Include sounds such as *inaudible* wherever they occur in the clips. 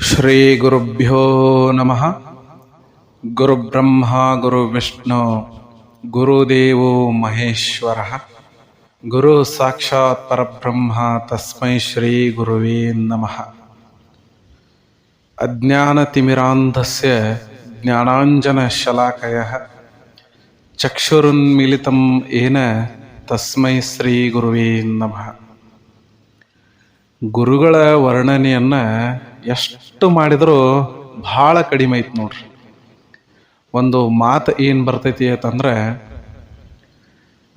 ಶ್ರೀಗುರುಭ್ಯೋ ನಮಃ. ಗುರುಬ್ರಹ್ಮ ಗುರುವಿಷ್ಣು ಗುರುದೇವೋ ಮಹೇಶ್ವರ. ಗುರು ಸಾಕ್ಷಾತ್ ಪರಬ್ರಹ್ಮ, ತಸ್ಮೈ ಶ್ರೀ ಗುರುವೇ ನಮಃ. ಅಜ್ಞಾನತಿಮಿರಾಂಧಸ್ಯ ಜ್ಞಾನಾಂಜನಶಲಾಕಯ ಚಕ್ಷುರುನ್ಮಿಲಿತಂ ಏನ, ತಸ್ಮೈ ಶ್ರೀ ಗುರುವೇ ನಮಃ. ಗುರುಗಳ ವರ್ಣನೆಯನ್ನ ಎಷ್ಟು ಮಾಡಿದರೂ ಭಾಳ ಕಡಿಮೆ ಐತೆ ನೋಡ್ರಿ. ಒಂದು ಮಾತು ಏನು ಬರ್ತೈತಿ ಅಂತಂದ್ರೆ,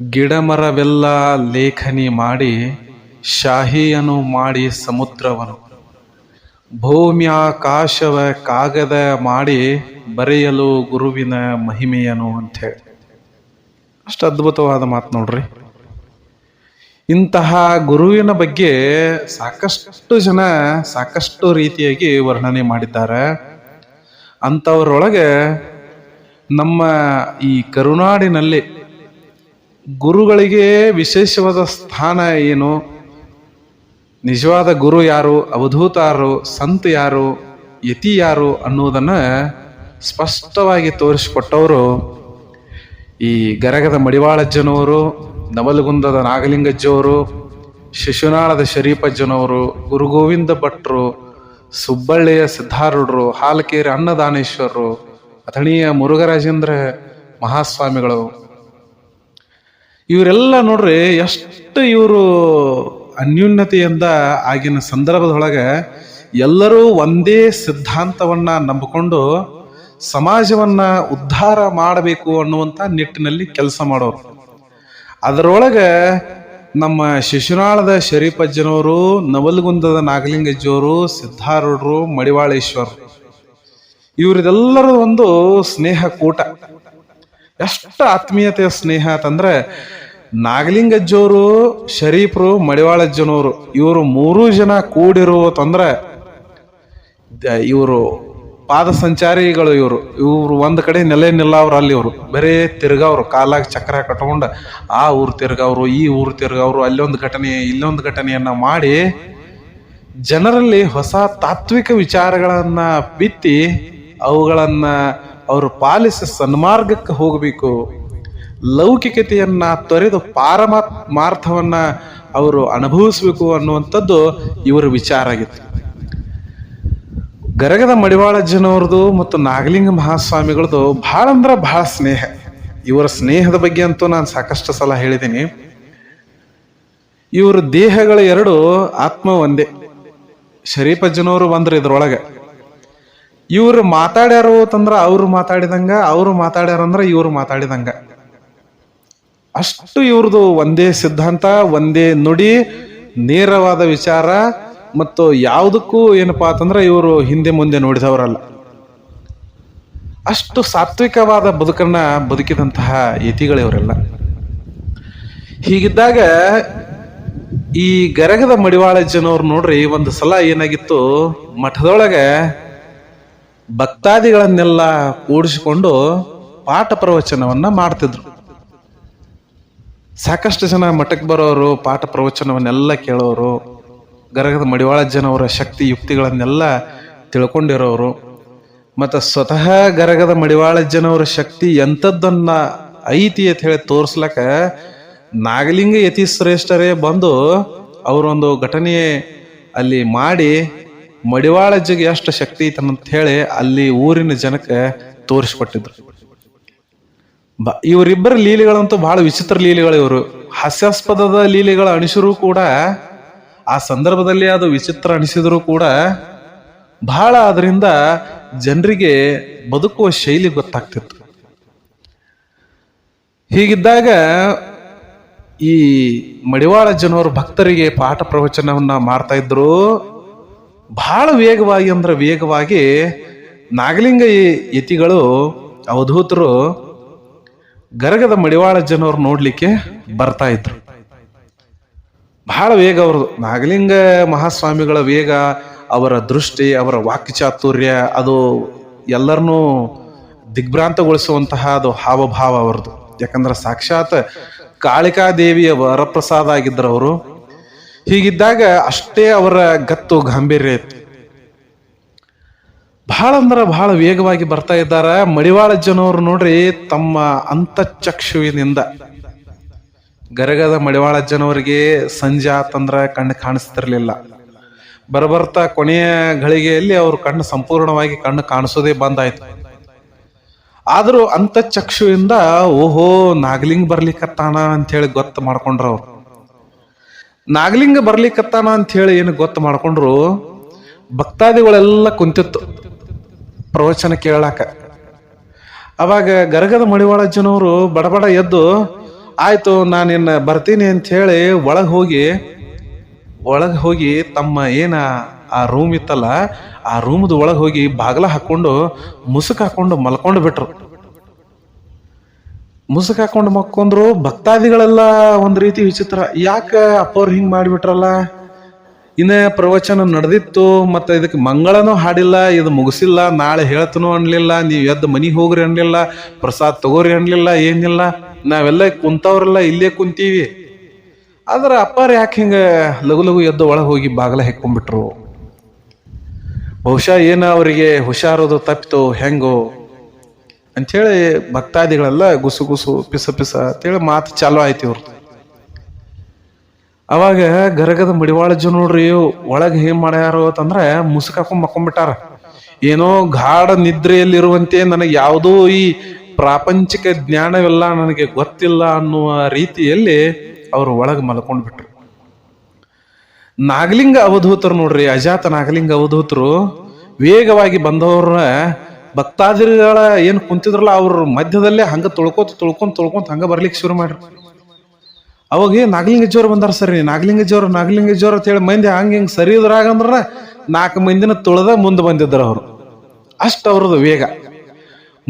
ಗಿಡ ಮರವೆಲ್ಲ ಲೇಖನಿ ಮಾಡಿ ಶಾಹಿಯನು ಮಾಡಿ ಸಮುದ್ರವನು. ಭೂಮಿ ಆಕಾಶವ ಕಾಗದ ಮಾಡಿ ಬರೆಯಲು ಗುರುವಿನ ಮಹಿಮೆಯನು ಅಂತ ಹೇಳಿ. ಅಷ್ಟು ಅದ್ಭುತವಾದ ಮಾತು ನೋಡ್ರಿ. ಇಂತಹ ಗುರುವಿನ ಬಗ್ಗೆ ಸಾಕಷ್ಟು ಜನ ಸಾಕಷ್ಟು ರೀತಿಯಾಗಿ ವರ್ಣನೆ ಮಾಡಿದ್ದಾರೆ. ಅಂಥವರೊಳಗೆ ನಮ್ಮ ಈ ಕರುನಾಡಿನಲ್ಲಿ ಗುರುಗಳಿಗೆ ವಿಶೇಷವಾದ ಸ್ಥಾನ ಏನು? ನಿಜವಾದ ಗುರು ಯಾರು? ಅವಧೂತ ಯಾರು? ಸಂತ ಯಾರು? ಯತಿ ಯಾರು? ಅನ್ನುವುದನ್ನು ಸ್ಪಷ್ಟವಾಗಿ ತೋರಿಸಿಕೊಟ್ಟವರು ಈ ಗರಗದ ಮಡಿವಾಳಜ್ಜನವರು ನವಲಗುಂದದ ನಾಗಲಿಂಗಜ್ಜವರು, ಶಿಶುನಾಳದ ಶರೀಫಜ್ಜನವರು ಗುರು ಗೋವಿಂದ ಭಟ್ರು, ಸುಬ್ಬಳ್ಳಿಯ ಸಿದ್ಧಾರೂಢರು, ಹಾಲಕೇರಿ ಅನ್ನದಾನೇಶ್ವರರು, ಅಥಣಿಯ ಮುರುಘರಾಜೇಂದ್ರ ಮಹಾಸ್ವಾಮಿಗಳು. ಇವರೆಲ್ಲ ನೋಡ್ರಿ ಎಷ್ಟು ಇವರು ಅನ್ಯೂನ್ಯತೆಯಿಂದ ಆಗಿನ ಸಂದರ್ಭದೊಳಗೆ ಎಲ್ಲರೂ ಒಂದೇ ಸಿದ್ಧಾಂತವನ್ನ ನಂಬಿಕೊಂಡು ಸಮಾಜವನ್ನ ಉದ್ಧಾರ ಮಾಡಬೇಕು ಅನ್ನುವಂಥ ನಿಟ್ಟಿನಲ್ಲಿ ಕೆಲಸ ಮಾಡೋರು. ಅದರೊಳಗೆ ನಮ್ಮ ಶಿಶುನಾಳದ ಶರೀಫಜ್ಜನವರು ನವಲಗುಂದದ ನಾಗಲಿಂಗಜ್ಜಿಯವರು ಸಿದ್ಧಾರೂಢರು, ಮಡಿವಾಳೇಶ್ವರ್. ಇವರಿದೆಲ್ಲರೂ ಒಂದು ಸ್ನೇಹ ಕೂಟ ಎಷ್ಟು ಆತ್ಮೀಯತೆಯ ಸ್ನೇಹ ಅಂತಂದ್ರೆ ನಾಗಲಿಂಗಜ್ಜವರು ಶರೀಫರು ಮಡಿವಾಳಜ್ಜನವರು ಇವರು ಮೂರು ಜನ ಕೂಡಿರುವತಂದ್ರೆ ಇವರು ಪಾದ ಸಂಚಾರಿಗಳು ಇವರು. ಇವರು ಒಂದು ಕಡೆ ನೆಲೆ ನಿಲ್ಲವ್ರು ಅಲ್ಲಿ ಇವರು. ಬರೇ ತಿರ್ಗವ್ರು, ಕಾಲಾಗ ಚಕ್ರ ಕಟ್ಕೊಂಡು ಆ ಊರು ತಿರ್ಗವ್ರು, ಈ ಊರು ತಿರ್ಗವ್ರು ಅಲ್ಲೊಂದು ಘಟನೆ ಇಲ್ಲೊಂದು ಘಟನೆಯನ್ನ ಮಾಡಿ ಜನರಲ್ಲಿ ಹೊಸ ತಾತ್ವಿಕ ವಿಚಾರಗಳನ್ನು ಬಿತ್ತಿ ಅವುಗಳನ್ನು ಅವರು ಪಾಲಿಸಿ ಸನ್ಮಾರ್ಗಕ್ಕೆ ಹೋಗಬೇಕು. ಲೌಕಿಕತೆಯನ್ನ ತೊರೆದು ಪಾರಮಾರ್ಥವನ್ನ ಅವರು ಅನುಭವಿಸಬೇಕು ಅನ್ನುವಂಥದ್ದು ಇವರ ವಿಚಾರ ಆಗಿತ್ತು. ಗರಗದ ಮಡಿವಾಳಜ್ಜನವ್ರದ್ದು ಮತ್ತು ನಾಗಲಿಂಗ ಮಹಾಸ್ವಾಮಿಗಳದ್ದು ಭಾಳ ಅಂದ್ರೆ ಭಾಳ ಸ್ನೇಹ. ಇವರ ಸ್ನೇಹದ ಬಗ್ಗೆ ಅಂತೂ ನಾನು ಸಾಕಷ್ಟು ಸಲ ಹೇಳಿದ್ದೀನಿ ಇವರ ದೇಹಗಳ ಎರಡು ಆತ್ಮ ಒಂದೇ. ಶರೀಫಜ್ಜನವರು ಬಂದ್ರು ಇದ್ರೊಳಗೆ. ಇವ್ರು ಮಾತಾಡ್ಯಾರು ಅಂತಂದ್ರೆ ಅವ್ರು ಮಾತಾಡಿದಂಗ, ಅವ್ರು ಮಾತಾಡ್ಯಾರಂದ್ರೆ ಇವ್ರು ಮಾತಾಡಿದಂಗ. ಅಷ್ಟು ಇವ್ರದ್ದು ಒಂದೇ ಸಿದ್ಧಾಂತ, ಒಂದೇ ನುಡಿ, ನೇರವಾದ ವಿಚಾರ ಮತ್ತು ಯಾವುದಕ್ಕೂ ಏನಪ್ಪಾ ಅಂತಂದ್ರೆ ಇವರು ಹಿಂದೆ ಮುಂದೆ ನೋಡಿದವರಲ್ಲ. ಅಷ್ಟು ಸಾತ್ವಿಕವಾದ ಬದುಕನ್ನ ಬದುಕಿದಂತಹ ಯತಿಗಳು ಇವರೆಲ್ಲ. ಹೀಗಿದ್ದಾಗ ಈ ಗರಗದ ಮಡಿವಾಳಜ್ಜನವ್ರು ನೋಡ್ರಿ ಒಂದು ಸಲ ಏನಾಗಿತ್ತು, ಮಠದೊಳಗೆ ಭಕ್ತಾದಿಗಳನ್ನೆಲ್ಲ ಕೂಡಿಸಿಕೊಂಡು ಪಾಠ ಪ್ರವಚನವನ್ನ ಮಾಡ್ತಿದ್ರು. ಸಾಕಷ್ಟು ಜನ ಮಠಕ್ಕೆ ಬರೋರು, ಪಾಠ ಪ್ರವಚನವನ್ನೆಲ್ಲ ಕೇಳೋರು ಗರಗದ ಮಡಿವಾಳಜ್ಜನವರ ಶಕ್ತಿ ಯುಕ್ತಿಗಳನ್ನೆಲ್ಲ ತಿಳ್ಕೊಂಡಿರೋರು. ಮತ್ತು ಸ್ವತಃ ಗರಗದ ಮಡಿವಾಳಜ್ಜನವರ ಶಕ್ತಿ ಎಂಥದ್ದನ್ನ ಐತಿ ಅಂತ ಹೇಳಿ ತೋರಿಸ್ಲಕ ನಾಗಲಿಂಗ ಯತಿ ಶ್ರೇಷ್ಠರೇ ಬಂದು ಅವರೊಂದು ಘಟನೆ ಅಲ್ಲಿ ಮಾಡಿ ಮಡಿವಾಳಜ್ಜಿಗೆ ಎಷ್ಟು ಶಕ್ತಿ ಐತನಂತ ಹೇಳಿ ಅಲ್ಲಿ ಊರಿನ ಜನಕ್ಕೆ ತೋರಿಸ್ಕೊಟ್ಟಿದ್ರು. ಬ, ಇವರಿಬ್ಬರ ಲೀಲೆಗಳಂತೂ ಬಹಳ ವಿಚಿತ್ರ ಲೀಲೆಗಳು ಇವರು. ಹಾಸ್ಯಾಸ್ಪದದ ಲೀಲೆಗಳ ಅಣಿಸರು ಕೂಡ ಆ ಸಂದರ್ಭದಲ್ಲಿ ಅದು ವಿಚಿತ್ರ ಅನಿಸಿದರೂ ಕೂಡ ಬಹಳ ಅದರಿಂದ ಜನರಿಗೆ ಬದುಕುವ ಶೈಲಿ ಗೊತ್ತಾಗ್ತಿತ್ತು. ಹೀಗಿದ್ದಾಗ ಈ ಮಡಿವಾಳ ಜನವರು ಭಕ್ತರಿಗೆ ಪಾಠ ಪ್ರವಚನವನ್ನ ಮಾಡ್ತಾ ಇದ್ರು. ಬಹಳ ವೇಗವಾಗಿ ಅಂದ್ರೆ ವೇಗವಾಗಿ ನಾಗಲಿಂಗ ಯತಿಗಳು, ಅವಧೂತರು ಗರಗದ ಮಡಿವಾಳ ಜನವರು ನೋಡ್ಲಿಕ್ಕೆ ಬರ್ತಾ ಇದ್ರು. ಬಹಳ ವೇಗ ಅವ್ರದ್ದು. ನಾಗಲಿಂಗ ಮಹಾಸ್ವಾಮಿಗಳ ವೇಗ, ಅವರ ದೃಷ್ಟಿ, ಅವರ ವಾಕ್ಚಾತುರ್ಯ ಅದು ಎಲ್ಲರನ್ನೂ ದಿಗ್ಭ್ರಾಂತಗೊಳಿಸುವಂತಹ ಅದು ಹಾವಭಾವ ಅವರದು ಯಾಕಂದ್ರೆ ಸಾಕ್ಷಾತ್ ಕಾಳಿಕಾದೇವಿಯ ವರಪ್ರಸಾದ ಅವರು ಹೀಗಿದ್ದಾಗ ಅಷ್ಟೇ ಅವರ ಗತ್ತು ಗಾಂಭೀರ್ಯ ಇತ್ತು. ಬಹಳ ಅಂದ್ರೆ ಬಹಳ ವೇಗವಾಗಿ ಬರ್ತಾ ಇದ್ದಾರೆ. ಮಡಿವಾಳ ಜನವರು ನೋಡ್ರಿ ತಮ್ಮ ಅಂತಚಕ್ಷುವಿನಿಂದ. ಗರಗದ ಮಡಿವಾಳಜ್ಜನವರಿಗೆ ಸಂಜೆ ಆತಂದ್ರ ಕಣ್ಣು ಕಾಣಿಸ್ತಿರ್ಲಿಲ್ಲ. ಬರಬರ್ತಾ ಕೊನೆಯ ಗಳಿಗೆಯಲ್ಲಿ ಅವ್ರ ಕಣ್ಣು ಸಂಪೂರ್ಣವಾಗಿ ಕಣ್ಣು ಕಾಣಿಸೋದೇ ಬಂದಾಯ್ತು. ಅಂತ ಚಕ್ಷುವಿಂದ ಓಹೋ, ನಾಗಲಿಂಗ್ ಬರ್ಲಿಕ್ಕತ್ತಾನ ಅಂತ ಹೇಳಿ ಗೊತ್ತು ಮಾಡ್ಕೊಂಡ್ರ ಅವ್ರು. ನಾಗಲಿಂಗ ಬರ್ಲಿಕ್ಕತ್ತಾನ ಅಂತ ಹೇಳಿ ಏನು ಗೊತ್ತು ಮಾಡ್ಕೊಂಡ್ರು? ಭಕ್ತಾದಿಗಳೆಲ್ಲ ಕುಂತಿತ್ತು ಪ್ರವಚನ ಕೇಳಾಕ ಅವಾಗ ಗರಗದ ಮಡಿವಾಳಜ್ಜನವರು ಬಡಬಡ ಎದ್ದು ಆಯ್ತು ಇನ್ನು ಬರ್ತೀನಿ ಅಂತ ಹೇಳಿ ಒಳಗೆ ಹೋಗಿ ಒಳಗೆ ಹೋಗಿ ತಮ್ಮ ಏನ ಆ ರೂಮ್ ಇತ್ತಲ್ಲ, ಆ ರೂಮ್ದ ಒಳಗೆ ಹೋಗಿ ಬಾಗಲ ಹಾಕೊಂಡು ಮುಸುಕ್ ಹಾಕೊಂಡು ಮಲ್ಕೊಂಡು ಬಿಟ್ರು. ಮುಸುಕ್ ಹಾಕೊಂಡು ಮಕ್ಕೊಂಡ್ರು ಭಕ್ತಾದಿಗಳೆಲ್ಲ ಒಂದು ರೀತಿ ವಿಚಿತ್ರ. ಯಾಕೆ ಅಪ್ಪವ್ರು ಹಿಂಗ್ ಮಾಡಿಬಿಟ್ರಲ್ಲ? ಇನ್ನ ಪ್ರವಚನ ನಡೆದಿತ್ತು, ಮತ್ತೆ ಇದಕ್ಕೆ ಮಂಗಳನೂ ಹಾಡಿಲ್ಲ, ಇದು ಮುಗಿಸಿಲ್ಲ, ನಾಳೆ ಹೇಳ್ತನೂ ಅನ್ಲಿಲ್ಲ, ನೀವು ಎದ್ದು ಮನೆಗೆ ಹೋಗ್ರಿ ಅನ್ಲಿಲ್ಲ, ಪ್ರಸಾದ್ ತಗೋರಿ ಅನ್ಲಿಲ್ಲ, ಏನಿಲ್ಲ. ನಾವೆಲ್ಲ ಕುಂತವ್ರೆಲ್ಲ ಇಲ್ಲೇ ಕುಂತೀವಿ. ಆದ್ರೆ ಅಪ್ಪಾರ ಯಾಕೆ ಹಿಂಗ ಲಘು ಲಘು ಎದ್ದು ಒಳಗೆ ಹೋಗಿ ಬಾಗಲ ಹೆಕ್ಕೊಂಡ್ಬಿಟ್ರು? ಬಹುಶಃ ಏನ ಅವರಿಗೆ ಹುಷಾರೋದು ತಪ್ಪಿತು ಹೆಂಗೋ? ಅಂಥೇಳಿ ಭಕ್ತಾದಿಗಳೆಲ್ಲ ಗುಸು ಗುಸು, ಪಿಸ ಪಿಸ ಅಂತೇಳಿ ಮಾತು ಚಾಲು ಆಯ್ತು ಇವ್ರದ್ದು ಅವಾಗ ಗರಗದ ಮಡಿವಾಳ ಜನ ನೋಡ್ರಿ, ಒಳಗೆ ಏನ್ ಮಾಡ್ಯಾರು ಅಂತಂದ್ರೆ ಮುಸುಕಾಕೊಂಡ್ ಮಕ್ಕೊಂಡ್ಬಿಟ್ಟಾರ. ಏನೋ ಗಾಢ ನಿದ್ರೆಯಲ್ಲಿರುವಂತೆ ನನಗೆ ಯಾವುದೋ ಈ ಪ್ರಾಪಂಚಿಕ ಜ್ಞಾನವೆಲ್ಲ ನನಗೆ ಗೊತ್ತಿಲ್ಲ ಅನ್ನುವ ರೀತಿಯಲ್ಲಿ ಅವರು ಒಳಗೆ ಮಲ್ಕೊಂಡ್ಬಿಟ್ರು ನಾಗಲಿಂಗ ಅವಧೂತರು ನೋಡ್ರಿ, ಅಜಾತ ನಾಗಲಿಂಗ ಅವಧೂತರು ವೇಗವಾಗಿ ಬಂದವ್ರ ಭಕ್ತಾದಿಗಳ ಏನು ಕುಂತಿದ್ರಲ್ಲ, ಅವ್ರ ಮಧ್ಯದಲ್ಲೇ ಹಂಗ ತುಳ್ಕೋತ ತುಳ್ಕೊಂತ ತುಳ್ಕೊಂತ ಹಂಗ ಬರ್ಲಿಕ್ಕೆ ಶುರು ಮಾಡ್ರಿ. ಅವಾಗ ನಾಗಲಿಂಗ ನಾಗಲಿಂಗಜ್ಜವ್ರು ಬಂದಾರ ಸರಿ ನಾಗಲಿಂಗ ನಾಗಲಿಂಗಜ್ಜವ್ರು ಅಂತ ಹೇಳಿ ಮಂದಿ ಹಂಗೆ ಹಿಂಗೆ ಸರಿ ಇದ್ರಾಗಂದ್ರ ನಾಲ್ಕು ಮಂದಿನ ತೊಳೆದ ಮುಂದೆ ಬಂದಿದ್ರು ಅವರು. ಅಷ್ಟ ಅವ್ರದ್ದು ವೇಗ.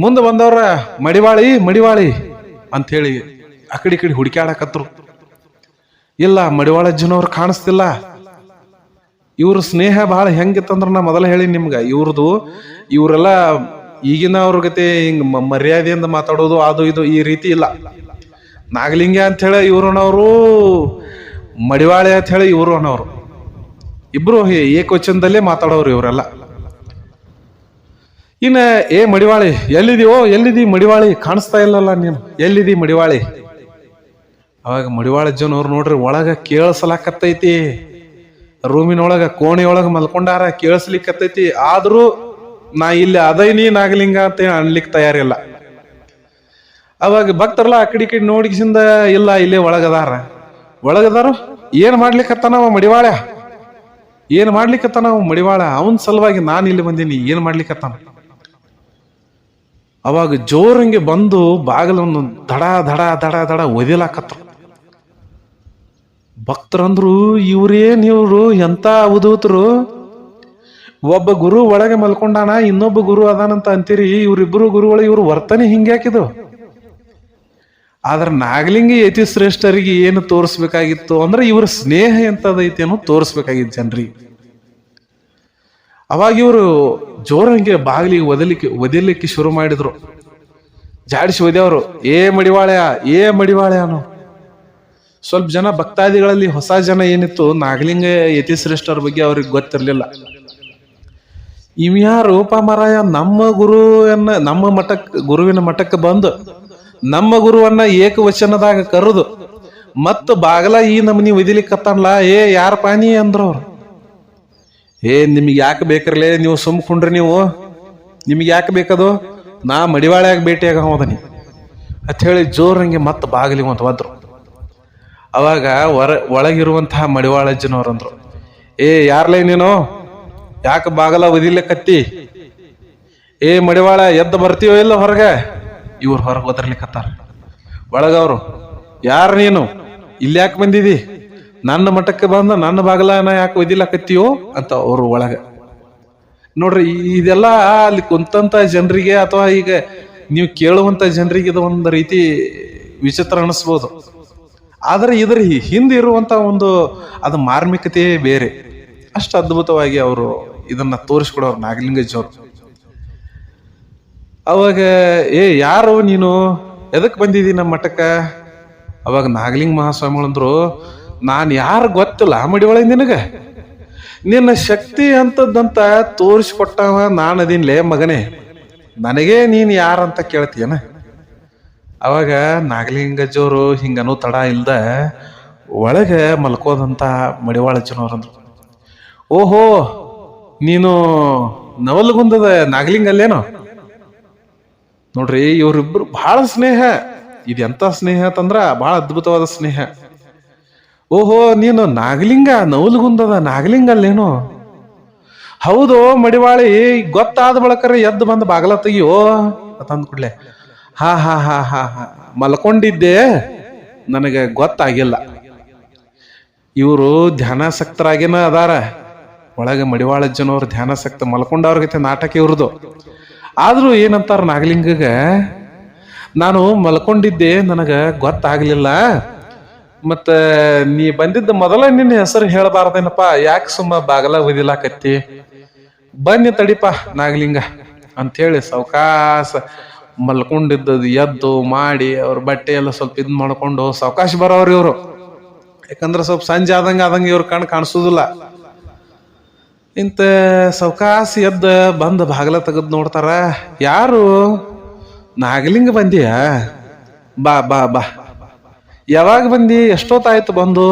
ಮುಂದೆ ಬಂದವ್ರ ಮಡಿವಾಳಿ ಮಡಿವಾಳಿ ಅಂತ ಹೇಳಿ ಆ ಕಡೆ ಈ ಕಡೆ ಹುಡುಕ್ಯಾಡಕತ್ರು. ಇಲ್ಲ ಮಡಿವಾಳಜ್ಜನವ್ರು ಕಾಣಿಸ್ತಿಲ್ಲ. ಇವ್ರ ಸ್ನೇಹ ಬಹಳ ಹೆಂಗಿತ್ತಂದ್ರ ನಾ ಮೊದಲ ಹೇಳಿ ನಿಮ್ಗೆ. ಇವ್ರದ್ದು ಇವರೆಲ್ಲ ಈಗಿನ ಅವ್ರ ಗತೆ ಹಿಂಗ್ ಮರ್ಯಾದೆಯಿಂದ ಮಾತಾಡೋದು, ಅದು ಇದು ಈ ರೀತಿ ಇಲ್ಲ. ನಾಗಲಿಂಗ ಅಂತ ಹೇಳಿ ಇವ್ರನವರು ಮಡಿವಾಳೆ ಅಂತ ಹೇಳಿ ಇವ್ರು ಅನ್ನೋರು. ಇಬ್ರು ಏಕವಚನದಲ್ಲೇ ಮಾತಾಡೋರು ಇವರೆಲ್ಲ. ಇನ್ನ, ಏ ಮಡಿವಾಳಿ ಎಲ್ಲಿದೀವೋ ಎಲ್ಲಿದಿ ಮಡಿವಾಳಿ, ಕಾಣಿಸ್ತಾ ಇಲ್ಲಲ್ಲ ನೀನು ಎಲ್ಲಿದಿ ಮಡಿವಾಳಿ? ಅವಾಗ ಮಡಿವಾಳ ಜನವ್ರು ನೋಡ್ರಿ, ಒಳಗ ಕೇಳಿಸಲಾಕತ್ತೈತಿ. ರೂಮಿನೊಳಗ, ಕೋಣೆಯೊಳಗ ಮಲ್ಕೊಂಡಾರ ಕೇಳಿಸ್ಲಿಕ್ಕತ್ತೈತಿ ಆದ್ರೂ, ನಾ ಇಲ್ಲಿ ಅದೈನಿ ನಾಗಲಿಂಗ ಅಂತ ಅನ್ಲಿಕ್ಕೆ ಅನ್ಲಿಕ್ ತಯಾರಿಲ್ಲ. ಅವಾಗ ಭಕ್ತರಲ್ಲ ಆ ಕಡೆ ಕಡೆ ನೋಡಿಸಿಂದ, ಇಲ್ಲ, ಇಲ್ಲೇ ಒಳಗದಾರ. ಒಳಗದಾರು? ಏನ್ ಮಾಡ್ಲಿಕ್ಕತ್ತಾನವ ಮಡಿವಾಳ? ಏನ್ ಮಾಡ್ಲಿಕ್ಕತ್ತಾನವ ಮಡಿವಾಳ? ಅವನ್ ಸಲುವಾಗಿ ನಾನು ಇಲ್ಲಿ ಬಂದೀನಿ, ಏನ್ ಮಾಡ್ಲಿಕ್ಕತ್ತಾನ ಅವಾಗ ಜೋರಂಗೆ ಬಂದು ಬಾಗಿಲನ್ನು ದಡ ದಡ ದಡ ದಡ ಒದಿಲಾಕತ್ರು ಭಕ್ತರಂದ್ರು ಇವ್ರೇನ್ ಇವ್ರು ಎಂತ ಅವಧೂತರು ಒಬ್ಬ ಗುರು ಒಳಗೆ ಮಲ್ಕೊಂಡಾನ, ಇನ್ನೊಬ್ಬ ಗುರು ಅದಾನಂತ ಅಂತೀರಿ, ಇವ್ರಿಬ್ರು ಗುರುಗಳು ಇವ್ರ ವರ್ತನೆ ಹಿಂಗ್ಯಾಕಿದು ಆದ್ರ ನಾಗಲಿಂಗ ಯತಿ ಶ್ರೇಷ್ಠರಿಗೆ ಏನು ತೋರಿಸ್ಬೇಕಾಗಿತ್ತು ಅಂದ್ರೆ ಇವ್ರ ಸ್ನೇಹ ಎಂತದೈತಿ ಅನ್ನೋ ತೋರಿಸ್ಬೇಕಾಗಿತ್ತು ಜನರಿಗೆ. ಅವಾಗ ಇವರು ಜೋರಂಗೆ ಬಾಗಿಲಿಗೆ ಒದಲಿಕ್ಕೆ ಒದಿಲಿಕ್ಕೆ ಶುರು ಮಾಡಿದ್ರು. ಜಾಡಿಸಿ ಒದೆಯವರು, ಏ ಮಡಿವಾಳ್ಯ ಏ ಮಡಿವಾಳ್ಯ ಅನ್ನೋ. ಸ್ವಲ್ಪ ಜನ ಭಕ್ತಾದಿಗಳಲ್ಲಿ ಹೊಸ ಜನ ಏನಿತ್ತು, ನಾಗಲಿಂಗ ಯತಿಶ್ರೇಷ್ಠರ ಬಗ್ಗೆ ಅವ್ರಿಗೆ ಗೊತ್ತಿರಲಿಲ್ಲ. ಇವ್ಯಾರು ಉಪಮರಾಯ ನಮ್ಮ ಗುರುವನ್ನ, ನಮ್ಮ ಮಠಕ್ಕೆ ಗುರುವಿನ ಮಠಕ್ಕೆ ಬಂದು, ನಮ್ಮ ಗುರುವನ್ನ ಏಕವಚನದಾಗ ಕರೆದು, ಮತ್ತು ಬಾಗಲ ಈ ನಮನಿ ಒದಿಲಿಕ್ಕತ್ತಾನಲ್ಲ ಏ ಯಾರ ಪಾನಿ ಅವ್ರು. ಏ, ನಿಮಗೆ ಯಾಕೆ ಬೇಕ್ರಲೇ? ನೀವು ಸುಮ್ಕೊಂಡ್ರಿ ನೀವು. ನಿಮಗೆ ಯಾಕೆ ಬೇಕದು? ನಾ ಮಡಿವಾಳ್ಯಾಗ ಭೇಟಿಯಾಗ ಹೋದನಿ ಅಂತ ಹೇಳಿ ಜೋರಂಗೆ ಮತ್ತೆ ಬಾಗಿಲಿಗೆ ಅಂತ ಬಂದರು ಅವಾಗ ಹೊರ ಒಳಗಿರುವಂತಹ ಮಡಿವಾಳಜ್ಜನವ್ರಂದ್ರು ಏ, ಯಾರ್ಲೇ ನೀನು? ಯಾಕೆ ಬಾಗಲ ಕತ್ತಿ ಏ, ಮಡಿವಾಳ, ಎದ್ದು ಬರ್ತೀವೋ ಇಲ್ಲ ಹೊರಗೆ? ಇವ್ರು ಹೊರಗೆ ಒದರ್ಲಿಕ್ಕತ್ತಾರ ಒಳಗವ್ರು, ಯಾರು ನೀನು? ಇಲ್ಲಿ ಯಾಕೆ ಬಂದಿದಿ? ನನ್ನ ಮಠಕ್ಕೆ ಬಂದ ನನ್ನ ಬಾಗಲನ ಯಾಕೆ ಒದಿಲಕತ್ತೀಯೋ ಅಂತ ಅವರು ಒಳಗ. ನೋಡ್ರಿ, ಇದೆಲ್ಲ ಅಲ್ಲಿ ಕುಂತಂತ ಜನರಿಗೆ ಅಥವಾ ಈಗ ನೀವು ಕೇಳುವಂತ ಜನರಿಗೆ ಇದು ಒಂದು ರೀತಿ ವಿಚಿತ್ರ ಅನಿಸ್ಬೋದು. ಆದ್ರೆ ಇದರ, ಹಿಂದೆ ಇರುವಂತ ಒಂದು ಅದು ಮಾರ್ಮಿಕತೆಯೇ ಬೇರೆ. ಅಷ್ಟು ಅದ್ಭುತವಾಗಿ ಅವರು ಇದನ್ನ ತೋರಿಸ್ಕೊಡೋರು ನಾಗಲಿಂಗಜ್ಜವ್ರು ಅವಾಗ, ಏ, ಯಾರು ನೀನು? ಎದಕ್ ಬಂದಿದ್ದೀನಿ ನಮ್ಮ ಮಠಕ್ಕೆ? ಅವಾಗ ನಾಗಲಿಂಗ ಮಹಾಸ್ವಾಮಿಗಳಂದ್ರು ನಾನು ಯಾರು ಗೊತ್ತಿಲ್ಲ ಮಡಿ ಒಳಗೆ ನಿನಗ? ನಿನ್ನ ಶಕ್ತಿ ಅಂತದ್ದಂತ ತೋರಿಸ್ಕೊಟ್ಟವ ನಾನು ಅದಿನ್ಲೇ ಮಗನೇ. ನನಗೇ ನೀನು ಯಾರಂತ ಕೇಳ್ತೀಯನ? ಅವಾಗ ನಾಗಲಿಂಗಜ್ಜವರು ಹಿಂಗನೂ ತಡ ಇಲ್ದ ಒಳಗೆ ಮಲ್ಕೋದಂತ ಮಡಿವಾಳಜ್ಜನವ್ರಂದ್ರು ಓಹೋ, ನೀನು ನವಲ್ಗುಂದದ ನಾಗಲಿಂಗಲ್ಲೇನೋ? ನೋಡ್ರಿ, ಇವರಿಬ್ರು ಬಹಳ ಸ್ನೇಹ. ಇದೆಂಥ ಸ್ನೇಹ ಅಂತಂದ್ರ ಬಹಳ ಅದ್ಭುತವಾದ ಸ್ನೇಹ. ಓಹೋ, ನೀನು ನಾಗಲಿಂಗ, ನವಲುಗುಂದದ ನಾಗಲಿಂಗ ಅಲ್ಲೇನು ಹೌದು, ಮಡಿವಾಳಿ, ಗೊತ್ತಾದ ಬಳಕರೆ ಎದ್ದು ಬಂದು ಬಾಗಲ ತೆಗಿಯೋ? ಅಂತ ಅಂದ್ಕೂಡ್ಲೆ ಹಾ ಹಾ ಹಾ ಹಾ ಹಾ, ಮಲ್ಕೊಂಡಿದ್ದೆ. ನನಗೆ ಗೊತ್ತಾಗಿಲ್ಲ. ಇವರು ಧ್ಯಾನಾಸಕ್ತರಾಗಿನ ಅದಾರ. ಒಳಗೆ ಮಡಿವಾಳಜ್ಜನವ್ರು ಧ್ಯಾನಾಸಕ್ತ ಮಲ್ಕೊಂಡವ್ರಿಗೆ ನಾಟಕ ಇವ್ರದು. ಆದರೂ ಏನಂತಾರ ನಾಗಲಿಂಗಗ? ನಾನು ಮಲ್ಕೊಂಡಿದ್ದೆ, ನನಗೆ ಗೊತ್ತಾಗ್ಲಿಲ್ಲ. ಮತ್ತ ನೀ ಬಂದಿದ್ದ ಮೊದಲ ನಿನ್ನ ಹೆಸರು ಹೇಳಬಾರ್ದೇನಪ್ಪ? ಯಾಕೆ ಸುಮ್ಮ ಬಾಗಲ ಒದಿಲಾಕತ್ತಿ ಬನ್ನಿ ತಡಿಪ ನಾಗಲಿಂಗ ಅಂಥೇಳಿ ಸಾವಕಾಶ ಮಲ್ಕೊಂಡಿದ್ದದು ಎದ್ದು ಮಾಡಿ ಅವ್ರ ಬಟ್ಟೆ ಎಲ್ಲ ಸ್ವಲ್ಪ ಇದ್ ಮಾಡ್ಕೊಂಡು ಸಾವಕಾಶ ಬರೋರು ಇವರು. ಯಾಕಂದ್ರೆ ಸ್ವಲ್ಪ ಸಂಜೆ ಆದಂಗ ಆದಂಗ ಇವ್ರ ಕಣ್ ಕಾಣಿಸೋದಿಲ್ಲ. ಇಂತ ಸಾವಕಾಶ ಎದ್ದ ಬಂದ ಬಾಗಲ ತೆಗೆದು ನೋಡ್ತಾರ. ಯಾರು? ನಾಗಲಿಂಗ ಬಂದಿಯಾ? ಬಾ ಬಾ ಬಾ. ಯಾವಾಗ ಬಂದಿ? ಎಷ್ಟೊತ್ತಾಯ್ತು ಬಂದು?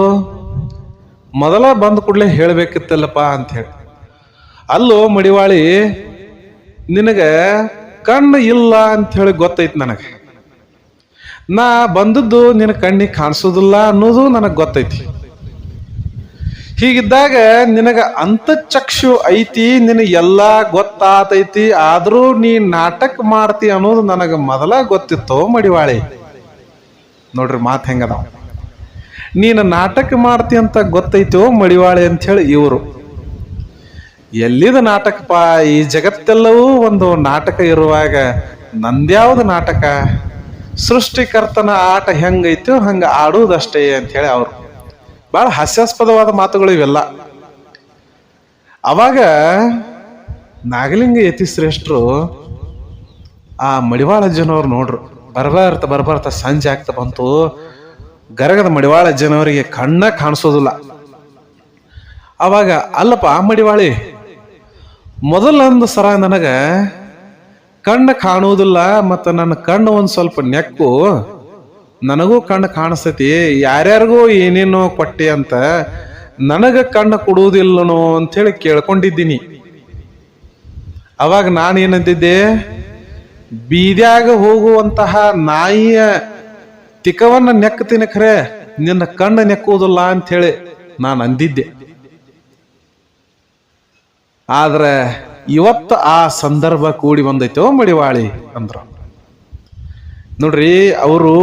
ಮೊದಲ ಬಂದ ಕೂಡಲೇ ಹೇಳ್ಬೇಕಿತ್ತಲ್ಲಪ್ಪ ಅಂತ ಹೇಳಿ. ಅಲ್ಲೋ ಮಡಿವಾಳಿ, ನಿನಗೆ ಕಣ್ಣು ಇಲ್ಲ ಅಂತ ಹೇಳಿ ಗೊತ್ತೈತಿ ನನಗೆ. ನಾ ಬಂದದ್ದು ನಿನ್ನ ಕಣ್ಣಿಗೆ ಕಾಣಿಸೋದಿಲ್ಲ ಅನ್ನೋದು ನನಗೆ ಗೊತ್ತೈತಿ. ಹೀಗಿದ್ದಾಗ ನಿನಗ ಅಂತಚಕ್ಷು ಐತಿ ನಿನಗೆ ಎಲ್ಲ ಗೊತ್ತಾತೈತಿ, ಆದರೂ ನೀ ನಾಟಕ ಮಾಡ್ತಿ ಅನ್ನೋದು ನನಗೆ ಮೊದಲ ಗೊತ್ತಿತ್ತು ಮಡಿವಾಳಿ. ನೋಡ್ರಿ ಮಾತು ಹೆಂಗದ. ನೀನು ನಾಟಕ ಮಾಡ್ತಿ ಅಂತ ಗೊತ್ತೈತೋ ಮಡಿವಾಳೆ ಅಂತ ಹೇಳಿ ಇವರು. ಎಲ್ಲಿದ ನಾಟಕಪ್ಪ? ಈ ಜಗತ್ತೆಲ್ಲವೂ ಒಂದು ನಾಟಕ ಇರುವಾಗ ನಂದ್ಯಾವ್ದು ನಾಟಕ? ಸೃಷ್ಟಿಕರ್ತನ ಆಟ ಹೆಂಗೈತೋ ಹಂಗ ಆಡುವುದಷ್ಟೇ ಅಂತ ಹೇಳಿ ಅವರು. ಬಹಳ ಹಾಸ್ಯಾಸ್ಪದವಾದ ಮಾತುಗಳು ಇವೆಲ್ಲ. ಅವಾಗ ನಾಗಲಿಂಗ ಯತಿ ಶ್ರೇಷ್ಠರು ಆ ಮಡಿವಾಳಜ್ಜನವ್ರು ನೋಡ್ರು. ಬರ್ಬಾರ್ತ ಬರ್ಬರ್ತ ಸಂಜೆ ಆಗ್ತಾ ಬಂತು. ಗರಗದ ಮಡಿವಾಳ ಜನವರಿಗೆ ಕಣ್ಣ ಕಾಣಿಸೋದಿಲ್ಲ. ಅವಾಗ ಅಲ್ಲಪ್ಪ ಆ ಮಡಿವಾಳಿ, ಮೊದಲೊಂದು ಸರ ನನಗೆ ಕಣ್ಣು ಕಾಣುವುದಿಲ್ಲ ಮತ್ತು ನನ್ನ ಕಣ್ಣು ಒಂದು ಸ್ವಲ್ಪ ನೆಕ್ಕು. ನನಗೂ ಕಣ್ಣು ಕಾಣಿಸ್ತೈತಿ, ಯಾರ್ಯಾರಿಗೂ ಏನೇನೋ ಕೊಟ್ಟಿ ಅಂತ ನನಗೆ ಕಣ್ಣು ಕೊಡುವುದಿಲ್ಲನೋ ಅಂಥೇಳಿ ಕೇಳ್ಕೊಂಡಿದ್ದೀನಿ. ಅವಾಗ ನಾನು ಏನಂತಿದ್ದೆ ಬೀದ್ಯಾಗ ಹೋಗುವಂತಹ ನಾಯಿಯ ತಿಕವನ್ನ ನೆಕ್ಕ ಖರೆ ನಿನ್ನ ಕಣ್ಣು ನೆಕ್ಕುವುದಿಲ್ಲ ಅಂತ ಹೇಳಿ ನಾನು ಅಂದಿದ್ದೆ. ಆದ್ರೆ ಇವತ್ತು ಆ ಸಂದರ್ಭ ಕೂಡಿ ಬಂದೈತೋ ಮಡಿವಾಳಿ ಅಂದ್ರು. ನೋಡ್ರಿ, ಅವರು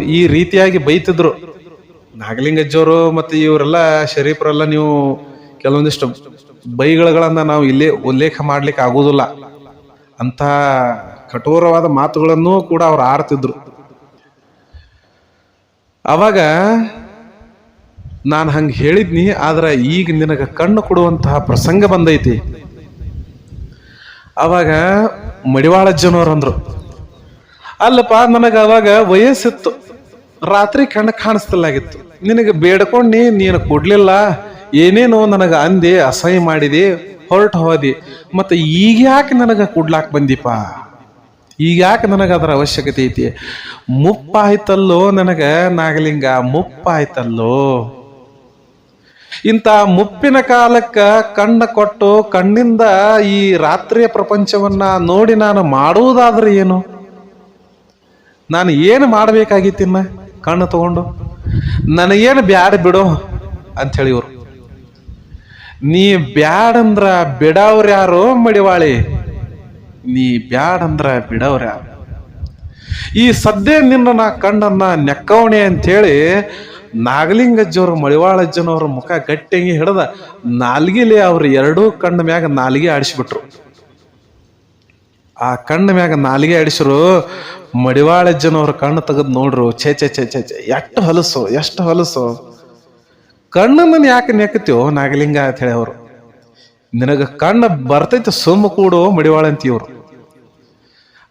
ಈ ರೀತಿಯಾಗಿ ಬೈತಿದ್ರು. ನಾಗಲಿಂಗಜ್ಜವರು ಮತ್ತೆ ಇವರೆಲ್ಲ ಶರೀಫರೆಲ್ಲ ನೀವು ಕೆಲವೊಂದಿಷ್ಟು ಬೈಗಳನ್ನ ನಾವು ಇಲ್ಲೇ ಉಲ್ಲೇಖ ಮಾಡ್ಲಿಕ್ಕೆ ಆಗುದಿಲ್ಲ. ಅಂತ ಕಠೋರವಾದ ಮಾತುಗಳನ್ನು ಕೂಡ ಅವ್ರು ಆಡ್ತಿದ್ರು ಅವಾಗ ನಾನು ಹಂಗೆ ಹೇಳಿದ್ನಿ, ಆದ್ರೆ ಈಗ ನಿನಗೆ ಕಣ್ಣು ಕೊಡುವಂತಹ ಪ್ರಸಂಗ ಬಂದೈತಿ. ಅವಾಗ ಮಡಿವಾಳಜ್ಜನವ್ರು ಅಂದ್ರು, ಅಲ್ಲಪ್ಪ, ನನಗೆ ಅವಾಗ ವಯಸ್ಸಿತ್ತು. ರಾತ್ರಿ ಕಣ್ಣು ಕಾಣಿಸ್ತಲಾಗಿತ್ತು ನಿನಗೆ ಬೇಡ್ಕೊಂಡು, ನೀನು ಕೊಡ್ಲಿಲ್ಲ. ಏನೇನೋ ನನಗೆ ಅಂದೆ, ಅಸಹ್ಯ ಮಾಡಿದೆ, ಹೊರಟು ಹೋದಿ. ಮತ್ತೆ ಈಗ ಯಾಕೆ ನನಗೆ ಕೊಡ್ಲಾಕ್ ಬಂದಿಪ್ಪ? ಈಗ ಯಾಕೆ ನನಗೆ ಅದರ ಅವಶ್ಯಕತೆ ಐತಿ? ಮುಪ್ಪಾಯ್ತಲ್ಲೋ ನನಗೆ ನಾಗಲಿಂಗ, ಮುಪ್ಪಾಯ್ತಲ್ಲೋ? ಇಂಥ ಮುಪ್ಪಿನ ಕಾಲಕ್ಕ ಕಣ್ಣ ಕೊಟ್ಟು ಕಣ್ಣಿಂದ ಈ ರಾತ್ರಿಯ ಪ್ರಪಂಚವನ್ನ ನೋಡಿ ನಾನು ಮಾಡುವುದಾದ್ರೆ ಏನು? ನಾನು ಏನು ಮಾಡಬೇಕಾಗಿತ್ತಿನ್ನ ಕಣ್ಣು ತಗೊಂಡು? ನನಗೇನು ಬ್ಯಾಡ ಬಿಡು ಅಂಥೇಳಿ ಇವರು. ನೀ ಬ್ಯಾಡಂದ್ರ ಬಿಡವ್ರ ಯಾರು ಮಡಿವಾಳಿ. ನೀ ಬ್ಯಾಡಂದ್ರ ಬಿಡವ್ರ. ಈ ಸದ್ಯ ನಿನ್ನ ನಾ ಕಣ್ಣನ್ನ ನೆಕ್ಕವಣೆ ಅಂತೇಳಿ ನಾಗಲಿಂಗಜ್ಜವ್ರ, ಮಳಿವಾಳಜ್ಜನವ್ರ ಮುಖ ಗಟ್ಟಿಯಾಗಿ ಹಿಡ್ದ ನಾಲ್ಗಿಲಿ ಅವ್ರ ಎರಡೂ ಕಣ್ಣ ಮ್ಯಾಗ ನಾಲಿಗೆ ಆಡಿಸ್ಬಿಟ್ರು. ಆ ಕಣ್ಣ ಮ್ಯಾಗ ನಾಲಿಗೆ ಆಡಿಸ್ರು, ಮಡಿವಾಳಜ್ಜನವ್ರ ಕಣ್ಣು ತೆಗೆದು ನೋಡ್ರು, ಛೇ ಛೇ ಛೇ ಛೇ ಛೇ, ಎಷ್ಟು ಹೊಲಸು ಎಷ್ಟು ಹೊಲಸು. ಕಣ್ಣನ್ನ ಯಾಕೆ ನೆಕ್ಕತ್ಯೋ ನಾಗಲಿಂಗ ಅಂತ ಹೇಳಿ ಅವರು. ನಿನಗ ಕಣ್ಣ ಬರ್ತೈತೆ ಸೋಮ ಕೂಡು ಮಡಿವಾಳ ಅಂತೀವ್ರು.